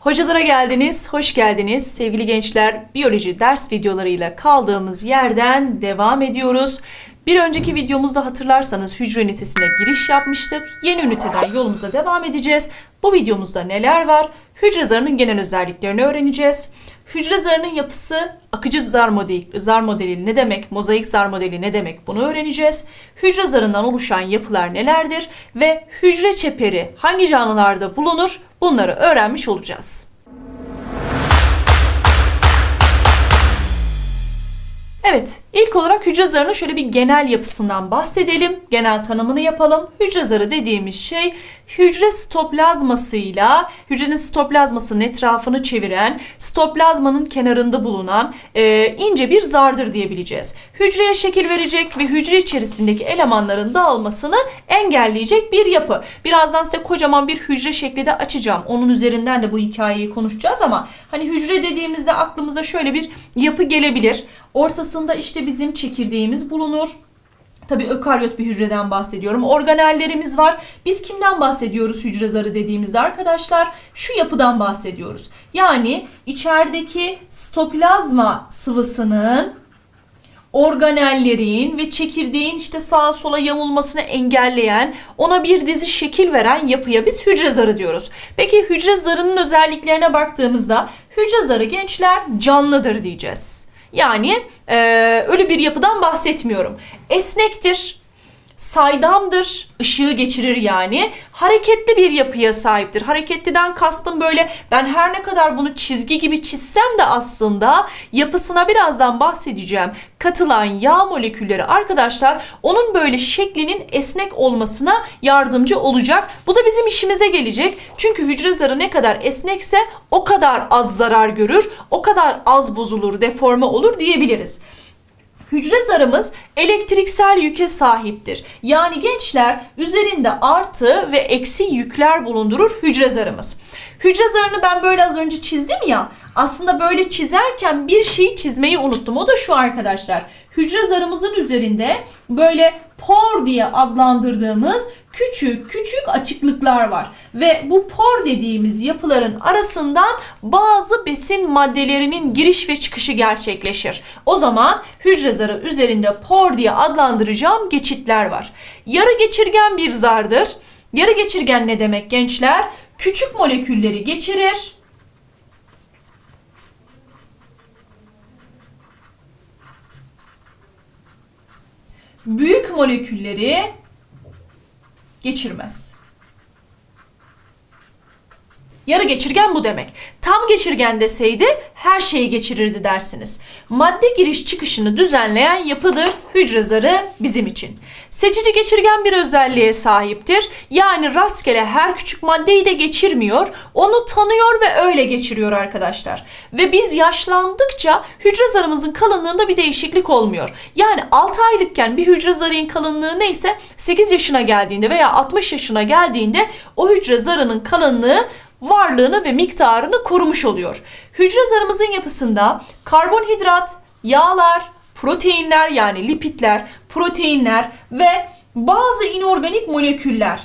Hocalara geldiniz, hoş geldiniz. Sevgili gençler, biyoloji ders videolarıyla kaldığımız yerden devam ediyoruz. Bir önceki videomuzda hatırlarsanız hücre ünitesine giriş yapmıştık. Yeni üniteden yolumuza devam edeceğiz. Bu videomuzda neler var? Hücre zarının genel özelliklerini öğreneceğiz. Hücre zarının yapısı, akıcı zar modeli, zar modeli ne demek, mozaik zar modeli ne demek bunu öğreneceğiz. Hücre zarından oluşan yapılar nelerdir ve hücre çeperi hangi canlılarda bulunur bunları öğrenmiş olacağız. Evet, ilk olarak hücre zarının şöyle bir genel yapısından bahsedelim. Genel tanımını yapalım. Hücre zarı dediğimiz şey hücre sitoplazmasıyla hücrenin sitoplazmasının etrafını çeviren, sitoplazmanın kenarında bulunan e, ince bir zardır diyebileceğiz. Hücreye şekil verecek ve hücre içerisindeki elemanların dağılmasını engelleyecek bir yapı. Birazdan size kocaman bir hücre şekli de açacağım. Onun üzerinden de bu hikayeyi konuşacağız ama hani hücre dediğimizde aklımıza şöyle bir yapı gelebilir. Ortasında işte bizim çekirdeğimiz bulunur. Tabii ökaryot bir hücreden bahsediyorum. Organellerimiz var. Biz kimden bahsediyoruz hücre zarı dediğimizde arkadaşlar? Şu yapıdan bahsediyoruz. Yani içerideki stoplazma sıvısının organellerin ve çekirdeğin işte sağa sola yamulmasını engelleyen, ona bir dizi şekil veren yapıya biz hücre zarı diyoruz. Peki hücre zarının özelliklerine baktığımızda hücre zarı gençler canlıdır diyeceğiz. Yani e, öyle bir yapıdan bahsetmiyorum. Esnektir, saydamdır, ışığı geçirir yani. Hareketli bir yapıya sahiptir. Hareketliden kastım böyle ben her ne kadar bunu çizgi gibi çizsem de aslında yapısına birazdan bahsedeceğim. Katılan yağ molekülleri arkadaşlar onun böyle şeklinin esnek olmasına yardımcı olacak. Bu da bizim işimize gelecek. Çünkü hücre zarı ne kadar esnekse o kadar az zarar görür, o kadar az bozulur, deforme olur diyebiliriz. Hücre zarımız elektriksel yüke sahiptir. Yani gençler üzerinde artı ve eksi yükler bulundurur hücre zarımız. Hücre zarını ben böyle az önce çizdim ya. Aslında böyle çizerken bir şeyi çizmeyi unuttum. O da şu arkadaşlar. Hücre zarımızın üzerinde böyle por diye adlandırdığımız küçük küçük açıklıklar var. Ve bu por dediğimiz yapıların arasından bazı besin maddelerinin giriş ve çıkışı gerçekleşir. O zaman hücre zarı üzerinde por diye adlandıracağım geçitler var. Yarı geçirgen bir zardır. Yarı geçirgen ne demek gençler? Küçük molekülleri geçirir. Büyük molekülleri geçirmez. Yarı geçirgen bu demek. Tam geçirgen deseydi her şeyi geçirirdi dersiniz. Madde giriş çıkışını düzenleyen yapıdır hücre zarı bizim için. Seçici geçirgen bir özelliğe sahiptir. Yani rastgele her küçük maddeyi de geçirmiyor. Onu tanıyor ve öyle geçiriyor arkadaşlar. Ve biz yaşlandıkça hücre zarımızın kalınlığında bir değişiklik olmuyor. Yani 6 aylıkken bir hücre zarının kalınlığı neyse 8 yaşına geldiğinde veya 60 yaşına geldiğinde o hücre zarının kalınlığı varlığını ve miktarını korumuş oluyor. Hücre zarımızın yapısında karbonhidrat, yağlar, proteinler yani lipidler, proteinler ve bazı inorganik moleküller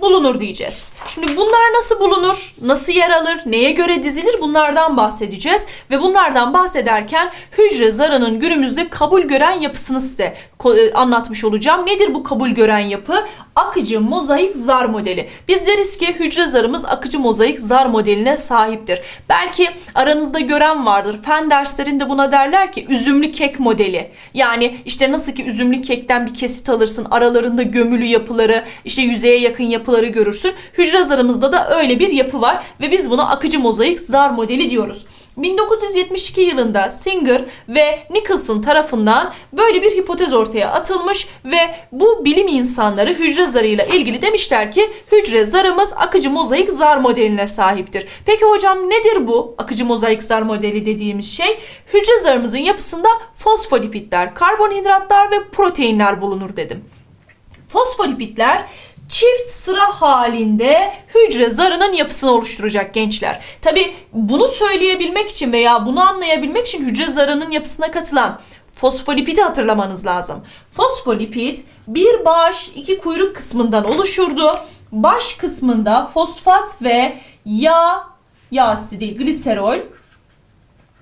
bulunur diyeceğiz. Şimdi bunlar nasıl bulunur? Nasıl yer alır? Neye göre dizilir? Bunlardan bahsedeceğiz. Ve bunlardan bahsederken hücre zarının günümüzde kabul gören yapısını size e, anlatmış olacağım. Nedir bu kabul gören yapı? Akıcı mozaik zar modeli. Biz deriz ki hücre zarımız akıcı mozaik zar modeline sahiptir. Belki aranızda gören vardır. Fen derslerinde buna derler ki üzümlü kek modeli. Yani işte nasıl ki üzümlü kekten bir kesit alırsın aralarında gömülü yapıları işte yüzeye yakın yapıları görürsün. Hücre zarımızda da öyle bir yapı var ve biz buna akıcı mozaik zar modeli diyoruz. 1972 yılında Singer ve Nicholson tarafından böyle bir hipotez ortaya atılmış ve bu bilim insanları hücre zarıyla ilgili demişler ki hücre zarımız akıcı mozaik zar modeline sahiptir. Peki hocam nedir bu akıcı mozaik zar modeli dediğimiz şey? Hücre zarımızın yapısında fosfolipidler, karbonhidratlar ve proteinler bulunur dedim. Fosfolipidler çift sıra halinde hücre zarının yapısını oluşturacak gençler. Tabi bunu söyleyebilmek için veya bunu anlayabilmek için hücre zarının yapısına katılan fosfolipidi hatırlamanız lazım. Fosfolipid bir baş iki kuyruk kısmından oluşurdu. Baş kısmında fosfat ve yağ, yağ asidi değil gliserol,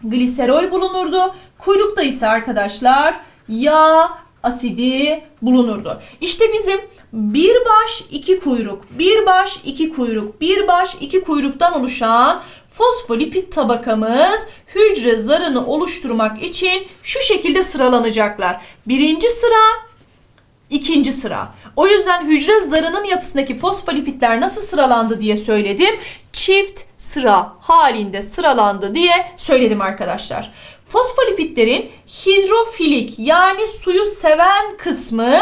gliserol bulunurdu. Kuyrukta ise arkadaşlar yağ asidi bulunurdu. İşte bizim bir baş iki kuyruk, bir baş iki kuyruk, bir baş iki kuyruktan oluşan fosfolipid tabakamız hücre zarını oluşturmak için şu şekilde sıralanacaklar. Birinci sıra İkinci sıra. O yüzden hücre zarının yapısındaki fosfolipidler nasıl sıralandı diye söyledim. Çift sıra halinde sıralandı diye söyledim arkadaşlar. Fosfolipidlerin hidrofilik yani suyu seven kısmı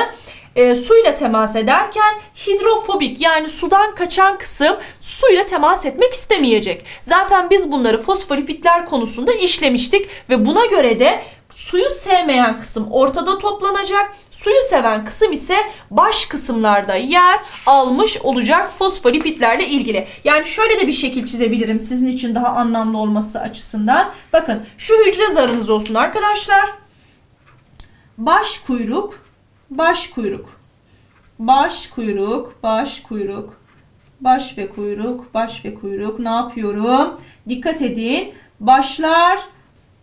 e, suyla temas ederken hidrofobik yani sudan kaçan kısım suyla temas etmek istemeyecek. Zaten biz bunları fosfolipidler konusunda işlemiştik ve buna göre de suyu sevmeyen kısım ortada toplanacak. Suyu seven kısım ise baş kısımlarda yer almış olacak fosfolipidlerle ilgili. Yani şöyle de bir şekil çizebilirim sizin için daha anlamlı olması açısından. Bakın şu hücre zarınız olsun arkadaşlar. Baş kuyruk, baş kuyruk. Baş kuyruk, baş kuyruk. Baş ve kuyruk, baş ve kuyruk. Ne yapıyorum? Dikkat edin. Başlar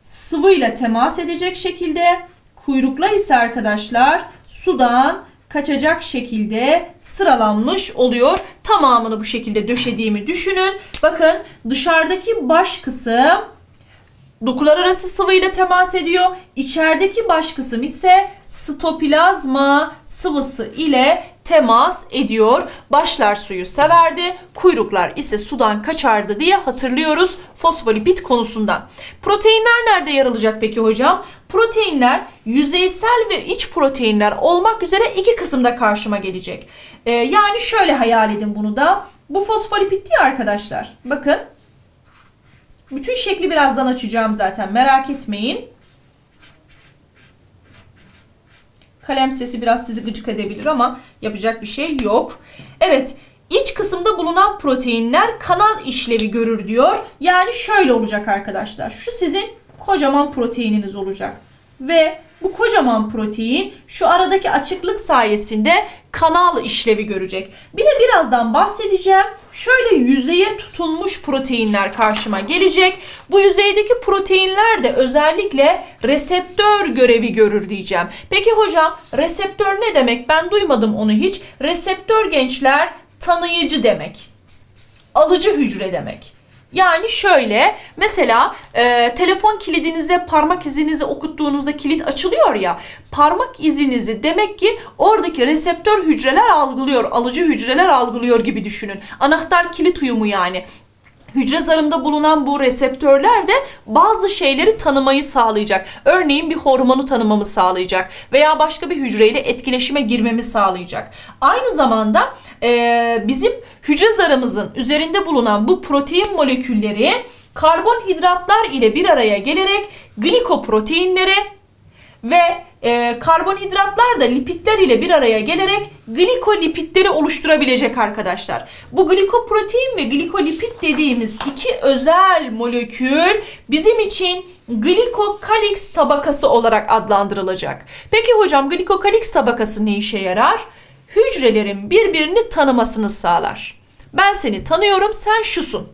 sıvıyla temas edecek şekilde, kuyruklar ise arkadaşlar sudan kaçacak şekilde sıralanmış oluyor. Tamamını bu şekilde döşediğimi düşünün. Bakın dışarıdaki baş kısım dokular arası sıvıyla temas ediyor. İçerideki baş kısım ise stoplazma sıvısı ile temas ediyor. Başlar suyu severdi, kuyruklar ise sudan kaçardı diye hatırlıyoruz fosfolipid konusundan. Proteinler nerede yer alacak peki hocam? Proteinler yüzeysel ve iç proteinler olmak üzere iki kısımda karşıma gelecek. Ee, yani şöyle hayal edin bunu da. Bu fosfolipid değil arkadaşlar. Bakın bütün şekli birazdan açacağım zaten merak etmeyin. Kalem sesi biraz sizi gıcık edebilir ama yapacak bir şey yok. Evet iç kısımda bulunan proteinler kanal işlevi görür diyor. Yani şöyle olacak arkadaşlar. Şu sizin kocaman proteininiz olacak. Ve bu kocaman protein şu aradaki açıklık sayesinde kanal işlevi görecek. Bir de birazdan bahsedeceğim. Şöyle yüzeye tutunmuş proteinler karşıma gelecek. Bu yüzeydeki proteinler de özellikle reseptör görevi görür diyeceğim. Peki hocam reseptör ne demek? Ben duymadım onu hiç. Reseptör gençler tanıyıcı demek. Alıcı hücre demek. Yani şöyle mesela e, telefon kilidinize parmak izinizi okuttuğunuzda kilit açılıyor ya parmak izinizi demek ki oradaki reseptör hücreler algılıyor alıcı hücreler algılıyor gibi düşünün. Anahtar kilit uyumu yani. Hücre zarında bulunan bu reseptörler de bazı şeyleri tanımayı sağlayacak. Örneğin bir hormonu tanımamı sağlayacak veya başka bir hücreyle etkileşime girmemi sağlayacak. Aynı zamanda e, bizim hücre zarımızın üzerinde bulunan bu protein molekülleri karbonhidratlar ile bir araya gelerek glikoproteinlere ve e, karbonhidratlar da lipidler ile bir araya gelerek glikolipidleri oluşturabilecek arkadaşlar. Bu glikoprotein ve glikolipid dediğimiz iki özel molekül bizim için glikokalix tabakası olarak adlandırılacak. Peki hocam glikokalix tabakası ne işe yarar? Hücrelerin birbirini tanımasını sağlar. Ben seni tanıyorum, sen şusun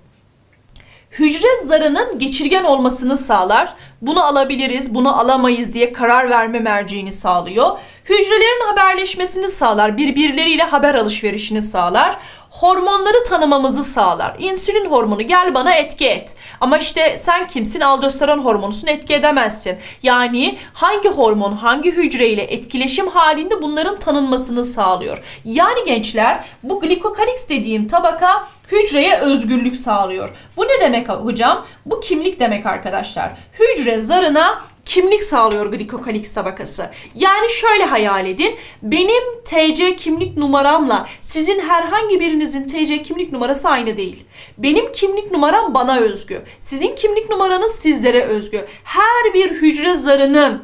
hücre zarının geçirgen olmasını sağlar. Bunu alabiliriz, bunu alamayız diye karar verme merciğini sağlıyor. Hücrelerin haberleşmesini sağlar, birbirleriyle haber alışverişini sağlar. Hormonları tanımamızı sağlar. İnsülin hormonu gel bana etki et. Ama işte sen kimsin? Aldosteron hormonusun etki edemezsin. Yani hangi hormon hangi hücreyle etkileşim halinde bunların tanınmasını sağlıyor. Yani gençler bu glikokalix dediğim tabaka hücreye özgürlük sağlıyor. Bu ne demek hocam? Bu kimlik demek arkadaşlar. Hücre zarına kimlik sağlıyor glikokalix tabakası. Yani şöyle hayal edin. Benim TC kimlik numaramla sizin herhangi birinizin TC kimlik numarası aynı değil. Benim kimlik numaram bana özgü. Sizin kimlik numaranız sizlere özgü. Her bir hücre zarının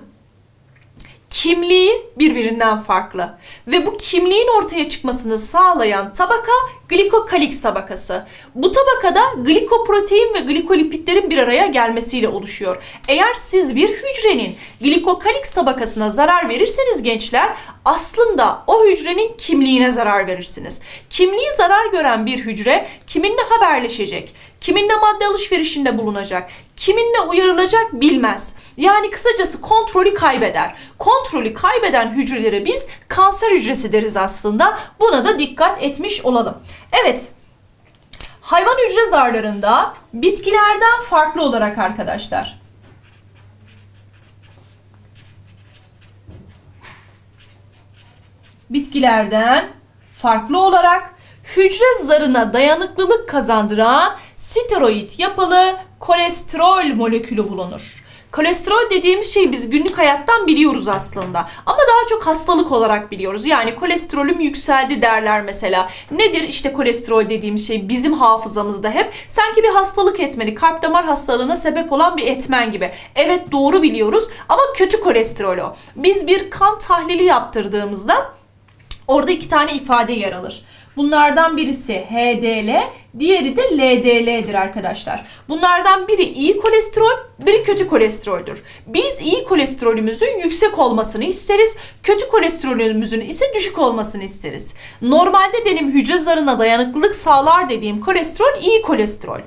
kimliği birbirinden farklı. Ve bu kimliğin ortaya çıkmasını sağlayan tabaka Glikokalix tabakası. Bu tabakada glikoprotein ve glikolipitlerin bir araya gelmesiyle oluşuyor. Eğer siz bir hücrenin glikokalix tabakasına zarar verirseniz gençler aslında o hücrenin kimliğine zarar verirsiniz. Kimliği zarar gören bir hücre kiminle haberleşecek, kiminle madde alışverişinde bulunacak, kiminle uyarılacak bilmez. Yani kısacası kontrolü kaybeder. Kontrolü kaybeden hücrelere biz kanser hücresi deriz aslında. Buna da dikkat etmiş olalım. Evet. Hayvan hücre zarlarında bitkilerden farklı olarak arkadaşlar. Bitkilerden farklı olarak hücre zarına dayanıklılık kazandıran steroid yapılı kolesterol molekülü bulunur. Kolesterol dediğimiz şeyi biz günlük hayattan biliyoruz aslında. Ama daha çok hastalık olarak biliyoruz. Yani kolesterolüm yükseldi derler mesela. Nedir işte kolesterol dediğimiz şey bizim hafızamızda hep sanki bir hastalık etmeni, kalp damar hastalığına sebep olan bir etmen gibi. Evet doğru biliyoruz ama kötü kolesterol o. Biz bir kan tahlili yaptırdığımızda Orada iki tane ifade yer alır. Bunlardan birisi HDL, diğeri de LDL'dir arkadaşlar. Bunlardan biri iyi kolesterol, biri kötü kolesteroldür. Biz iyi kolesterolümüzün yüksek olmasını isteriz, kötü kolesterolümüzün ise düşük olmasını isteriz. Normalde benim hücre zarına dayanıklılık sağlar dediğim kolesterol iyi kolesterol.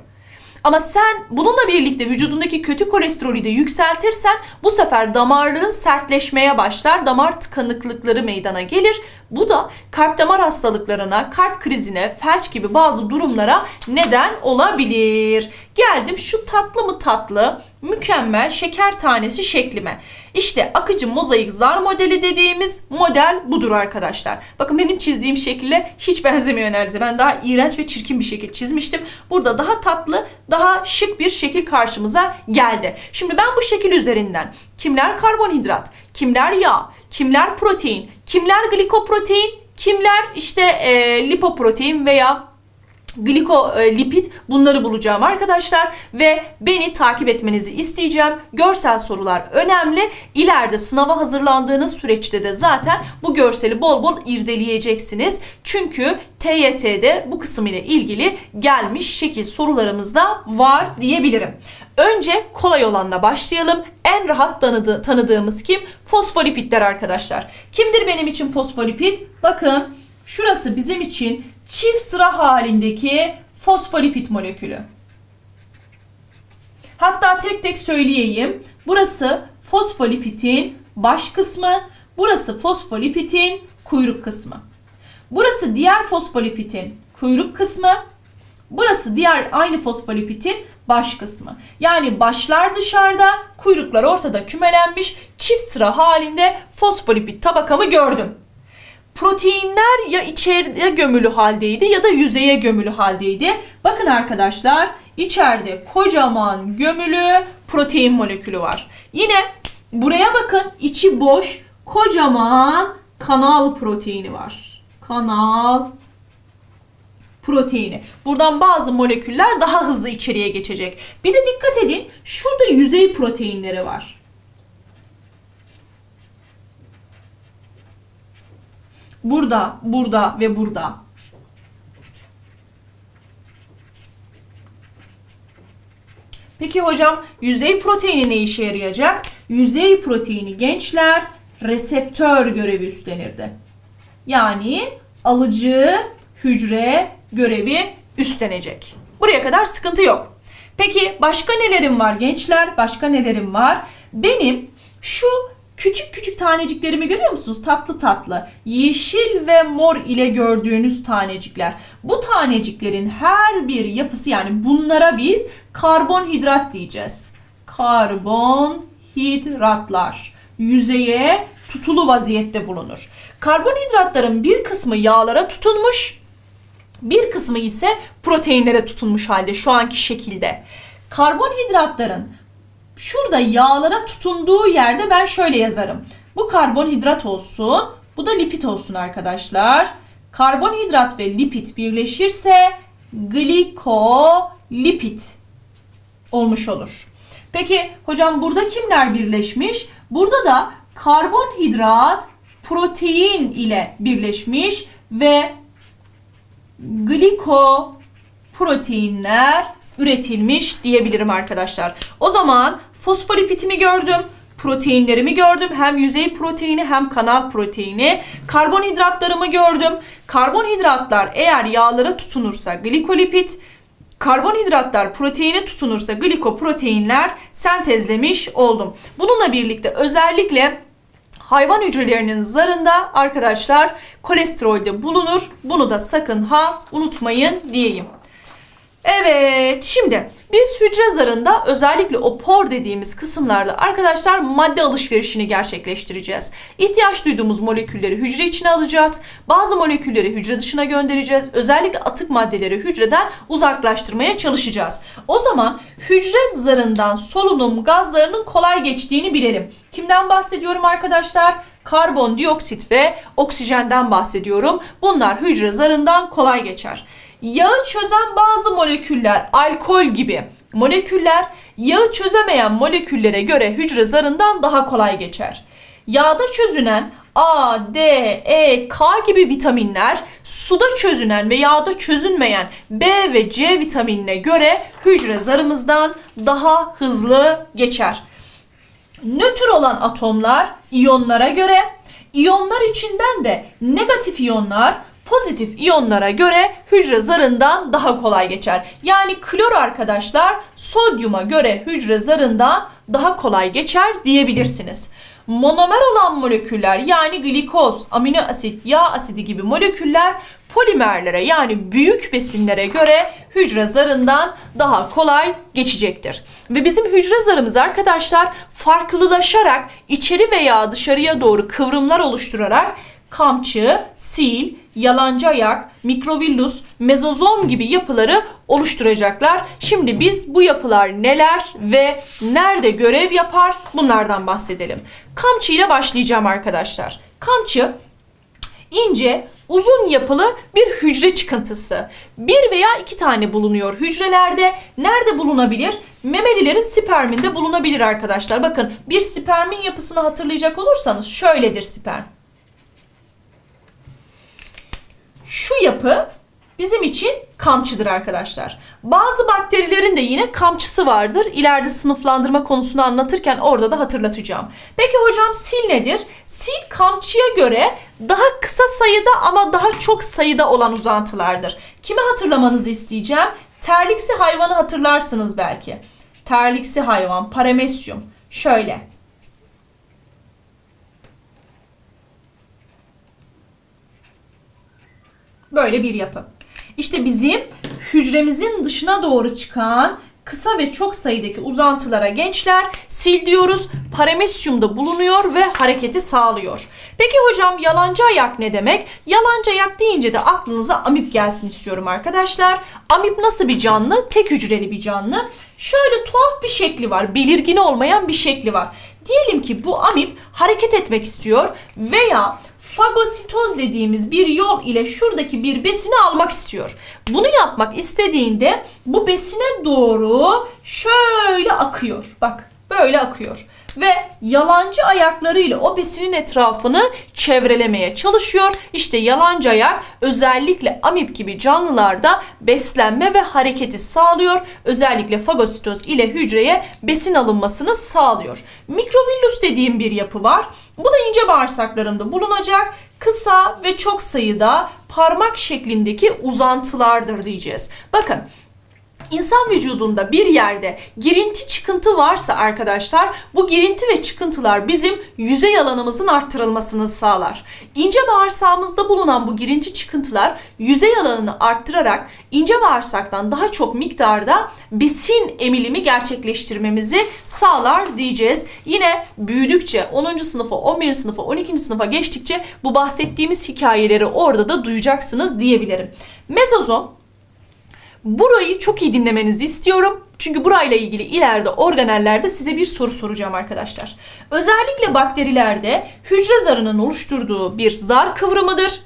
Ama sen bununla birlikte vücudundaki kötü kolesterolü de yükseltirsen bu sefer damarların sertleşmeye başlar. Damar tıkanıklıkları meydana gelir. Bu da kalp damar hastalıklarına, kalp krizine, felç gibi bazı durumlara neden olabilir. Geldim şu tatlı mı tatlı mükemmel şeker tanesi şeklime. İşte akıcı mozaik zar modeli dediğimiz model budur arkadaşlar. Bakın benim çizdiğim şekilde hiç benzemiyor neredeyse. Ben daha iğrenç ve çirkin bir şekil çizmiştim. Burada daha tatlı, daha şık bir şekil karşımıza geldi. Şimdi ben bu şekil üzerinden kimler karbonhidrat, kimler yağ, kimler protein, kimler glikoprotein, kimler işte e, lipoprotein veya glikolipid bunları bulacağım arkadaşlar ve beni takip etmenizi isteyeceğim. Görsel sorular önemli. İleride sınava hazırlandığınız süreçte de zaten bu görseli bol bol irdeleyeceksiniz. Çünkü TYT'de bu kısım ile ilgili gelmiş şekil sorularımız da var diyebilirim. Önce kolay olanla başlayalım. En rahat tanıdı, tanıdığımız kim? Fosfolipidler arkadaşlar. Kimdir benim için fosfolipid? Bakın şurası bizim için çift sıra halindeki fosfolipid molekülü. Hatta tek tek söyleyeyim. Burası fosfolipidin baş kısmı, burası fosfolipidin kuyruk kısmı. Burası diğer fosfolipidin kuyruk kısmı, burası diğer aynı fosfolipidin baş kısmı. Yani başlar dışarıda, kuyruklar ortada kümelenmiş, çift sıra halinde fosfolipid tabakamı gördüm proteinler ya içeride gömülü haldeydi ya da yüzeye gömülü haldeydi. Bakın arkadaşlar içeride kocaman gömülü protein molekülü var. Yine buraya bakın içi boş kocaman kanal proteini var. Kanal proteini. Buradan bazı moleküller daha hızlı içeriye geçecek. Bir de dikkat edin şurada yüzey proteinleri var. Burada, burada ve burada. Peki hocam yüzey proteini ne işe yarayacak? Yüzey proteini gençler reseptör görevi üstlenirdi. Yani alıcı hücre görevi üstlenecek. Buraya kadar sıkıntı yok. Peki başka nelerim var gençler? Başka nelerim var? Benim şu Küçük küçük taneciklerimi görüyor musunuz? Tatlı tatlı. Yeşil ve mor ile gördüğünüz tanecikler. Bu taneciklerin her bir yapısı yani bunlara biz karbonhidrat diyeceğiz. Karbonhidratlar. Yüzeye tutulu vaziyette bulunur. Karbonhidratların bir kısmı yağlara tutunmuş, bir kısmı ise proteinlere tutunmuş halde şu anki şekilde. Karbonhidratların Şurada yağlara tutunduğu yerde ben şöyle yazarım. Bu karbonhidrat olsun. Bu da lipid olsun arkadaşlar. Karbonhidrat ve lipid birleşirse glikolipid olmuş olur. Peki hocam burada kimler birleşmiş? Burada da karbonhidrat protein ile birleşmiş ve glikoproteinler üretilmiş diyebilirim arkadaşlar. O zaman fosfolipitimi gördüm. Proteinlerimi gördüm. Hem yüzey proteini hem kanal proteini. Karbonhidratlarımı gördüm. Karbonhidratlar eğer yağlara tutunursa glikolipid, Karbonhidratlar proteine tutunursa glikoproteinler sentezlemiş oldum. Bununla birlikte özellikle hayvan hücrelerinin zarında arkadaşlar kolesterol de bulunur. Bunu da sakın ha unutmayın diyeyim. Evet şimdi biz hücre zarında özellikle o por dediğimiz kısımlarda arkadaşlar madde alışverişini gerçekleştireceğiz. İhtiyaç duyduğumuz molekülleri hücre içine alacağız. Bazı molekülleri hücre dışına göndereceğiz. Özellikle atık maddeleri hücreden uzaklaştırmaya çalışacağız. O zaman hücre zarından solunum gazlarının kolay geçtiğini bilelim. Kimden bahsediyorum arkadaşlar? Karbondioksit ve oksijenden bahsediyorum. Bunlar hücre zarından kolay geçer. Yağı çözen bazı moleküller, alkol gibi moleküller yağı çözemeyen moleküllere göre hücre zarından daha kolay geçer. Yağda çözünen A, D, E, K gibi vitaminler suda çözünen ve yağda çözünmeyen B ve C vitaminine göre hücre zarımızdan daha hızlı geçer. Nötr olan atomlar iyonlara göre, iyonlar içinden de negatif iyonlar pozitif iyonlara göre hücre zarından daha kolay geçer. Yani klor arkadaşlar sodyuma göre hücre zarından daha kolay geçer diyebilirsiniz. Monomer olan moleküller yani glikoz, amino asit, yağ asidi gibi moleküller polimerlere yani büyük besinlere göre hücre zarından daha kolay geçecektir. Ve bizim hücre zarımız arkadaşlar farklılaşarak içeri veya dışarıya doğru kıvrımlar oluşturarak kamçı, sil, yalancı ayak, mikrovillus, mezozom gibi yapıları oluşturacaklar. Şimdi biz bu yapılar neler ve nerede görev yapar bunlardan bahsedelim. Kamçı ile başlayacağım arkadaşlar. Kamçı ince, uzun yapılı bir hücre çıkıntısı. Bir veya iki tane bulunuyor hücrelerde. Nerede bulunabilir? Memelilerin sperminde bulunabilir arkadaşlar. Bakın bir spermin yapısını hatırlayacak olursanız şöyledir sperm. Şu yapı bizim için kamçıdır arkadaşlar. Bazı bakterilerin de yine kamçısı vardır. İleride sınıflandırma konusunu anlatırken orada da hatırlatacağım. Peki hocam sil nedir? Sil kamçıya göre daha kısa sayıda ama daha çok sayıda olan uzantılardır. Kimi hatırlamanızı isteyeceğim? Terliksi hayvanı hatırlarsınız belki. Terliksi hayvan, paramesyum. Şöyle. Böyle bir yapı. İşte bizim hücremizin dışına doğru çıkan kısa ve çok sayıdaki uzantılara gençler sil diyoruz. Paramesyumda bulunuyor ve hareketi sağlıyor. Peki hocam yalancı ayak ne demek? Yalancı ayak deyince de aklınıza amip gelsin istiyorum arkadaşlar. Amip nasıl bir canlı? Tek hücreli bir canlı. Şöyle tuhaf bir şekli var. Belirgin olmayan bir şekli var. Diyelim ki bu amip hareket etmek istiyor veya fagositoz dediğimiz bir yol ile şuradaki bir besini almak istiyor. Bunu yapmak istediğinde bu besine doğru şöyle akıyor. Bak böyle akıyor ve yalancı ayaklarıyla o besinin etrafını çevrelemeye çalışıyor. İşte yalancı ayak özellikle amip gibi canlılarda beslenme ve hareketi sağlıyor. Özellikle fagositoz ile hücreye besin alınmasını sağlıyor. Mikrovillus dediğim bir yapı var. Bu da ince bağırsaklarında bulunacak kısa ve çok sayıda parmak şeklindeki uzantılardır diyeceğiz. Bakın İnsan vücudunda bir yerde girinti çıkıntı varsa arkadaşlar bu girinti ve çıkıntılar bizim yüzey alanımızın arttırılmasını sağlar. İnce bağırsağımızda bulunan bu girinti çıkıntılar yüzey alanını arttırarak ince bağırsaktan daha çok miktarda besin emilimi gerçekleştirmemizi sağlar diyeceğiz. Yine büyüdükçe 10. sınıfa, 11. sınıfa, 12. sınıfa geçtikçe bu bahsettiğimiz hikayeleri orada da duyacaksınız diyebilirim. Mezozom Burayı çok iyi dinlemenizi istiyorum. Çünkü burayla ilgili ileride organellerde size bir soru soracağım arkadaşlar. Özellikle bakterilerde hücre zarının oluşturduğu bir zar kıvrımıdır.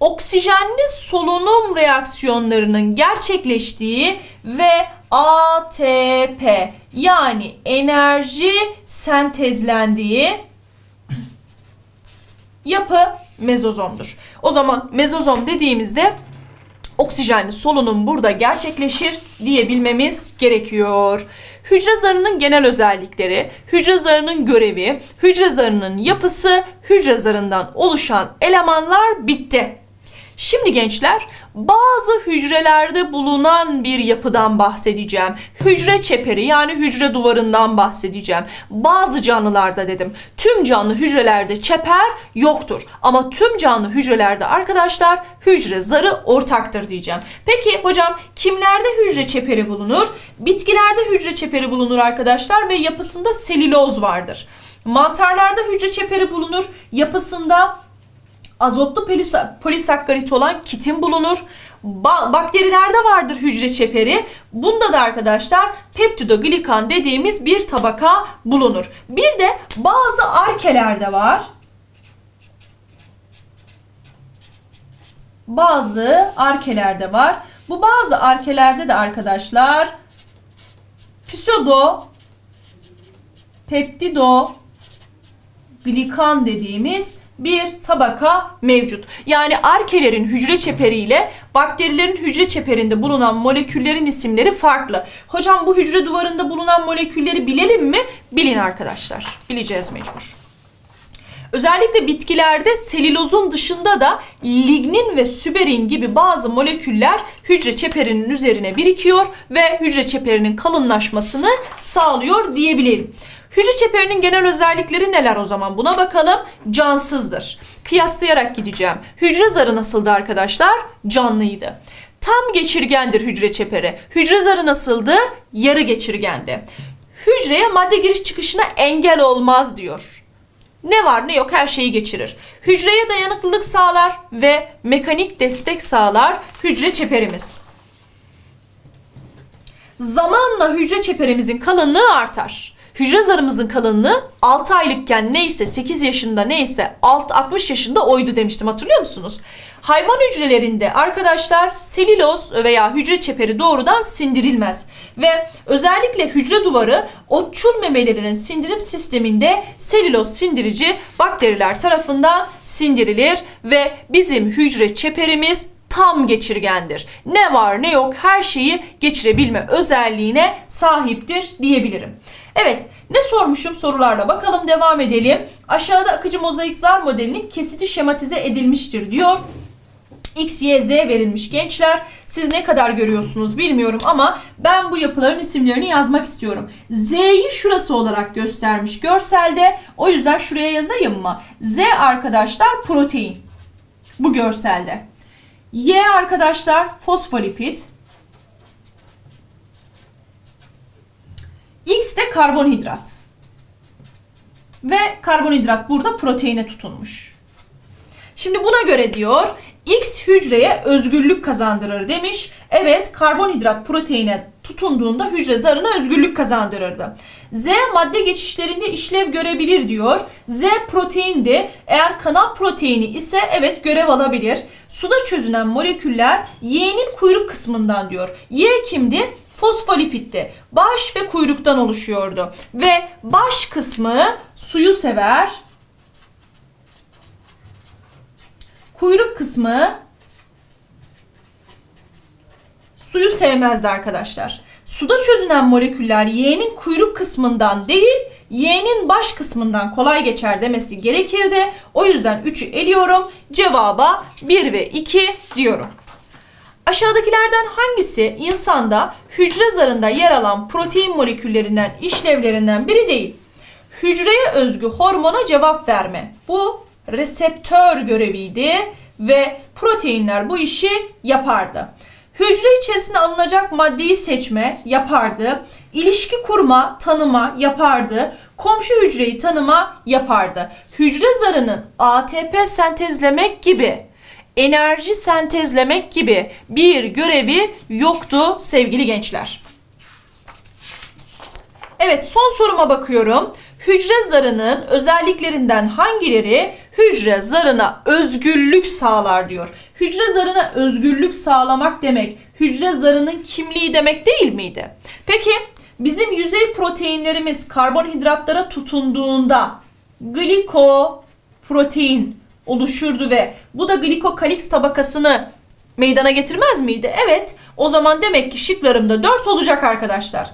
Oksijenli solunum reaksiyonlarının gerçekleştiği ve ATP yani enerji sentezlendiği yapı mezozomdur. O zaman mezozom dediğimizde oksijenli solunum burada gerçekleşir diyebilmemiz gerekiyor. Hücre zarının genel özellikleri, hücre zarının görevi, hücre zarının yapısı, hücre zarından oluşan elemanlar bitti. Şimdi gençler bazı hücrelerde bulunan bir yapıdan bahsedeceğim. Hücre çeperi yani hücre duvarından bahsedeceğim. Bazı canlılarda dedim. Tüm canlı hücrelerde çeper yoktur. Ama tüm canlı hücrelerde arkadaşlar hücre zarı ortaktır diyeceğim. Peki hocam kimlerde hücre çeperi bulunur? Bitkilerde hücre çeperi bulunur arkadaşlar ve yapısında selüloz vardır. Mantarlarda hücre çeperi bulunur. Yapısında azotlu polisakkarit olan kitin bulunur. Ba- bakterilerde vardır hücre çeperi. Bunda da arkadaşlar peptidoglikan dediğimiz bir tabaka bulunur. Bir de bazı arkelerde var. Bazı arkelerde var. Bu bazı arkelerde de arkadaşlar pseudo peptido glikan dediğimiz bir tabaka mevcut. Yani arkelerin hücre çeperiyle bakterilerin hücre çeperinde bulunan moleküllerin isimleri farklı. Hocam bu hücre duvarında bulunan molekülleri bilelim mi? Bilin arkadaşlar. Bileceğiz mecbur. Özellikle bitkilerde selülozun dışında da lignin ve süberin gibi bazı moleküller hücre çeperinin üzerine birikiyor ve hücre çeperinin kalınlaşmasını sağlıyor diyebilirim. Hücre çeperinin genel özellikleri neler o zaman? Buna bakalım. Cansızdır. Kıyaslayarak gideceğim. Hücre zarı nasıldı arkadaşlar? Canlıydı. Tam geçirgendir hücre çeperi. Hücre zarı nasıldı? Yarı geçirgendi. Hücreye madde giriş çıkışına engel olmaz diyor. Ne var ne yok her şeyi geçirir. Hücreye dayanıklılık sağlar ve mekanik destek sağlar hücre çeperimiz. Zamanla hücre çeperimizin kalınlığı artar. Hücre zarımızın kalınlığı 6 aylıkken neyse 8 yaşında neyse 6 60 yaşında oydu demiştim hatırlıyor musunuz? Hayvan hücrelerinde arkadaşlar selüloz veya hücre çeperi doğrudan sindirilmez ve özellikle hücre duvarı otçul memelerin sindirim sisteminde selüloz sindirici bakteriler tarafından sindirilir ve bizim hücre çeperimiz tam geçirgendir. Ne var ne yok her şeyi geçirebilme özelliğine sahiptir diyebilirim. Evet ne sormuşum sorularla bakalım devam edelim. Aşağıda akıcı mozaik zar modelinin kesiti şematize edilmiştir diyor. X, Y, Z verilmiş gençler. Siz ne kadar görüyorsunuz bilmiyorum ama ben bu yapıların isimlerini yazmak istiyorum. Z'yi şurası olarak göstermiş görselde. O yüzden şuraya yazayım mı? Z arkadaşlar protein. Bu görselde. Y arkadaşlar fosfolipid. X de karbonhidrat. Ve karbonhidrat burada proteine tutunmuş. Şimdi buna göre diyor X hücreye özgürlük kazandırır demiş. Evet karbonhidrat proteine tutunduğunda hücre zarına özgürlük kazandırırdı. Z madde geçişlerinde işlev görebilir diyor. Z proteindi. Eğer kanal proteini ise evet görev alabilir. Suda çözünen moleküller Y'nin kuyruk kısmından diyor. Y kimdi? Fosfolipitti. Baş ve kuyruktan oluşuyordu. Ve baş kısmı suyu sever. Kuyruk kısmı suyu sevmezdi arkadaşlar. Suda çözünen moleküller Y'nin kuyruk kısmından değil, Y'nin baş kısmından kolay geçer demesi gerekirdi. O yüzden 3'ü eliyorum. Cevaba 1 ve 2 diyorum. Aşağıdakilerden hangisi insanda hücre zarında yer alan protein moleküllerinden işlevlerinden biri değil? Hücreye özgü hormona cevap verme. Bu reseptör göreviydi ve proteinler bu işi yapardı. Hücre içerisinde alınacak maddeyi seçme yapardı. İlişki kurma, tanıma yapardı. Komşu hücreyi tanıma yapardı. Hücre zarının ATP sentezlemek gibi enerji sentezlemek gibi bir görevi yoktu sevgili gençler. Evet son soruma bakıyorum. Hücre zarının özelliklerinden hangileri hücre zarına özgürlük sağlar diyor. Hücre zarına özgürlük sağlamak demek hücre zarının kimliği demek değil miydi? Peki bizim yüzey proteinlerimiz karbonhidratlara tutunduğunda glikoprotein oluşurdu ve bu da glikokalix tabakasını meydana getirmez miydi? Evet. O zaman demek ki şıklarımda 4 olacak arkadaşlar.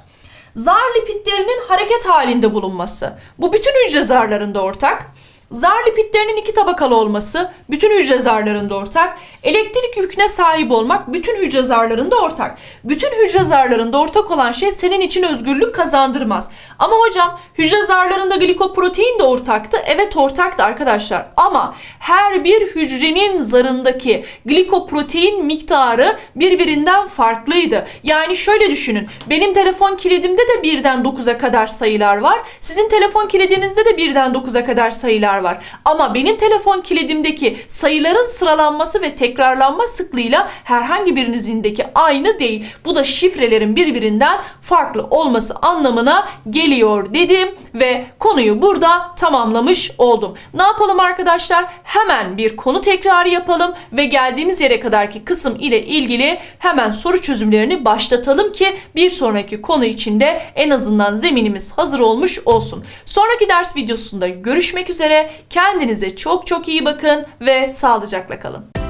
Zar lipidlerinin hareket halinde bulunması. Bu bütün hücre zarlarında ortak. Zar lipidlerinin iki tabakalı olması bütün hücre zarlarında ortak. Elektrik yüküne sahip olmak bütün hücre zarlarında ortak. Bütün hücre zarlarında ortak olan şey senin için özgürlük kazandırmaz. Ama hocam hücre zarlarında glikoprotein de ortaktı. Evet ortaktı arkadaşlar. Ama her bir hücrenin zarındaki glikoprotein miktarı birbirinden farklıydı. Yani şöyle düşünün. Benim telefon kilidimde de birden 9'a kadar sayılar var. Sizin telefon kilidinizde de birden 9'a kadar sayılar var. Ama benim telefon kilidimdeki sayıların sıralanması ve tekrarlanma sıklığıyla herhangi birinizindeki aynı değil. Bu da şifrelerin birbirinden farklı olması anlamına geliyor dedim ve konuyu burada tamamlamış oldum. Ne yapalım arkadaşlar? Hemen bir konu tekrarı yapalım ve geldiğimiz yere kadarki kısım ile ilgili hemen soru çözümlerini başlatalım ki bir sonraki konu içinde en azından zeminimiz hazır olmuş olsun. Sonraki ders videosunda görüşmek üzere. Kendinize çok çok iyi bakın ve sağlıcakla kalın.